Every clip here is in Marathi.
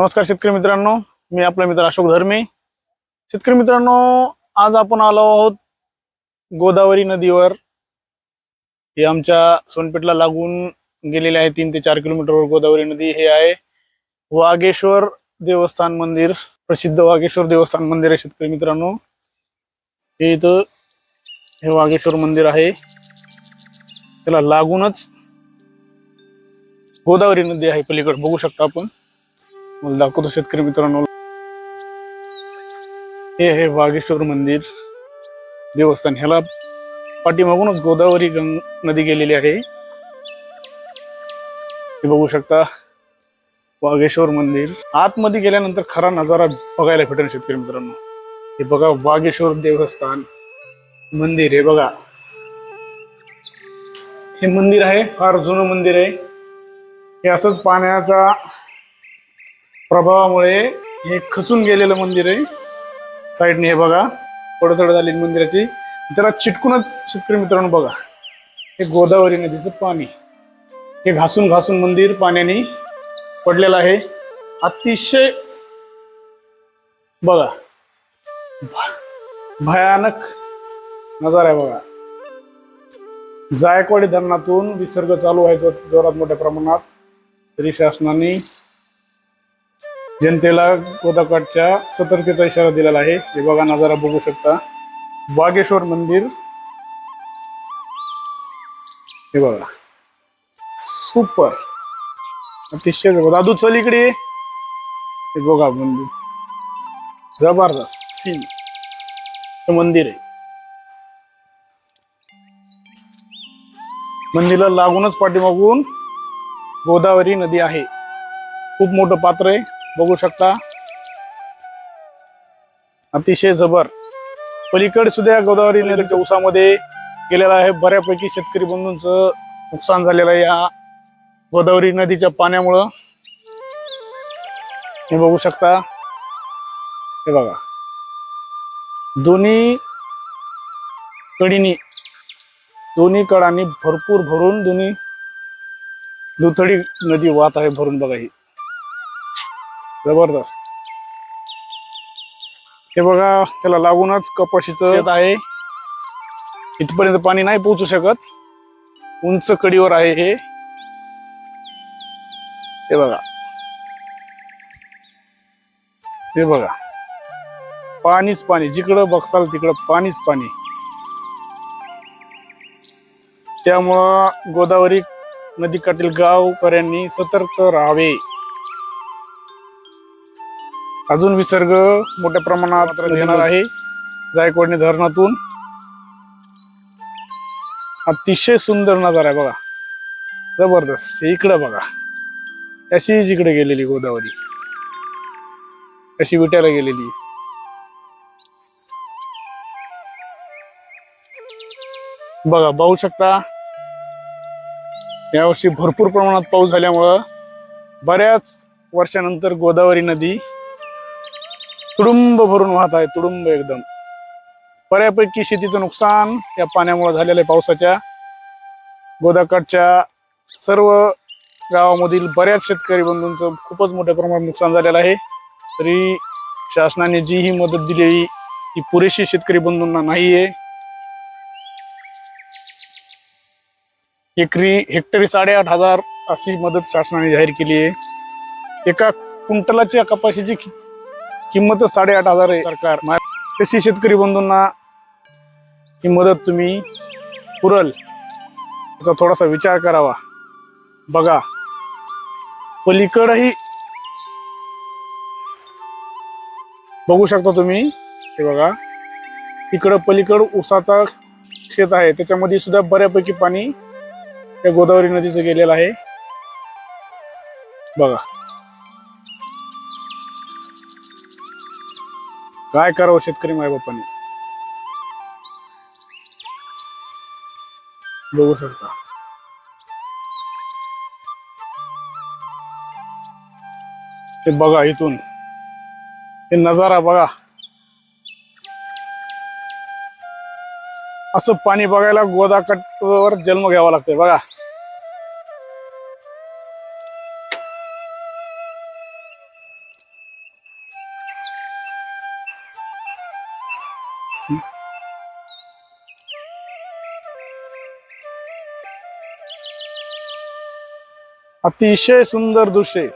नमस्कार शेतकरी मित्रांनो. मी आपला मित्र अशोक धर्मे. शेतकरी मित्रांनो आज आपण आलो आहोत गोदावरी नदीवर. हे आमच्या सोनपेठला लागून गेलेले आहे तीन ते चार किलोमीटरवर गोदावरी नदी. हे आहे वाघेश्वर देवस्थान मंदिर. प्रसिद्ध वाघेश्वर देवस्थान मंदिर आहे शेतकरी मित्रांनो. हे इथं हे वाघेश्वर मंदिर आहे. त्याला लागूनच गोदावरी नदी आहे पलीकडे. बघू शकता आपण. मला दाखवतो शेतकरी मित्रांनो. हे आहे वाघेश्वर मंदिर देवस्थान. ह्याला पाठीमागूनच गोदावरी गंग नदी गेलेली आहे. हे बघू शकता वाघेश्वर मंदिर. आतमध्ये गेल्यानंतर खरा नजारा बघायला भेटेल शेतकरी मित्रांनो. हे बघा वाघेश्वर देवस्थान मंदिर हे बघा. हे मंदिर आहे फार जुनं मंदिर आहे. हे असंच पाण्याचा प्रभावामुळे हे खचून गेलेलं मंदिर आहे. साईडने हे बघा पडसड झाली मंदिराची. त्याला चिटकूनच शेतकरी मित्रांनो बघा. हे गोदावरी नदीचं पाणी. हे घासून घासून मंदिर पाण्याने पडलेलं आहे. अतिशय बघा. भयानक नजारा आहे बघा. जायकवाडी धरणातून विसर्ग चालू आहे जोरात मोठ्या प्रमाणात. तरी शासनाने जनतेला गोदाकाठच्या सतर्कतेचा इशारा दिलेला आहे. हे बघा नजारा बघू शकता. वागेश्वर मंदिर. हे बघा. सुपर अतिशय दादू चल इकडे. हे बघा मंदिर. जबरदस्त सीन हे मंदिर आहे. मंदिरला लागूनच पाठीमागून गोदावरी नदी आहे. खूप मोठं पात्र आहे. बघू शकता. अतिशय जबर. पलीकडे सुद्धा या गोदावरी नदीच्या उसामध्ये गेलेला आहे. बऱ्यापैकी शेतकरी बंधूंचं नुकसान झालेलं आहे या गोदावरी नदीच्या पाण्यामुळं. हे बघू शकता. हे बघा. दोन्ही कडीनी दोन्ही कडांनी भरपूर भरून दोन्ही दुथडी नदी वाहत आहे भरून बघा ही. जबरदस्त. हे बघा त्याला लागूनच कपाशीचं शेत आहे. इथपर्यंत पाणी नाही पोहोचू शकत. उंच कडीवर आहे हे. हे बघा. हे बघा. पाणीच पाणी. जिकडं बघसाल तिकडं पाणीच पाणी. त्यामुळं गोदावरी नदीकाठील गावकऱ्यांनी सतर्क राहावे. अजून विसर्ग मोठ्या प्रमाणात येणार आहे. जायकवाडी धरणातून. अतिशय सुंदर नजारा आहे बघा. जबरदस्त. इकडं बघा. अशीच इकडे गेलेली गोदावरी. अशी विट्याला गेलेली. बघा पाहू शकता. यावर्षी भरपूर प्रमाणात पाऊस झाल्यामुळं बऱ्याच वर्षानंतर गोदावरी नदी तुडुंब भरून वाहत आहे तुडुंब एकदम. बऱ्यापैकी शेतीचं नुकसान या पाण्यामुळे झालेलं आहे पावसाच्या. गोदाकाठच्या सर्व गावामधील बऱ्याच शेतकरी बंधूंचं खूपच मोठ्या प्रमाणात नुकसान झालेलं आहे. तरी शासनाने जी ही मदत दिलेली ती पुरेशी शेतकरी बंधूंना नाही आहे एकरी हेक्टरी साडेआठ हजार अशी मदत शासनाने जाहीर केली आहे. एका कुंटलाच्या कपाशीची किंमतच साडेआठ हजार आहे. सरकार. तशी शेतकरी बंधूंना ही मदत तुम्ही पुरल. याचा थोडासा विचार करावा. बघा. पलीकडही बघू शकता तुम्ही. हे बघा. इकडं पलीकड उसाचा शेत आहे. त्याच्यामध्ये सुद्धा बऱ्यापैकी पाणी या गोदावरी नदीचं गेलेलं आहे. बघा. काय करावं शेतकरी मायबापाने बघू शकता. हे बघा इथून. हे नजारा बघा. असं पाणी बघायला गोदाकाठवर जन्म घ्यावा लागतोय बघा. अतिशय सुंदर दृश्य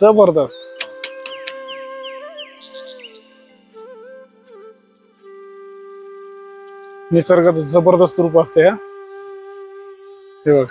जबरदस्त. निसर्गाचं जबरदस्त रूप असते हा. हे बघ.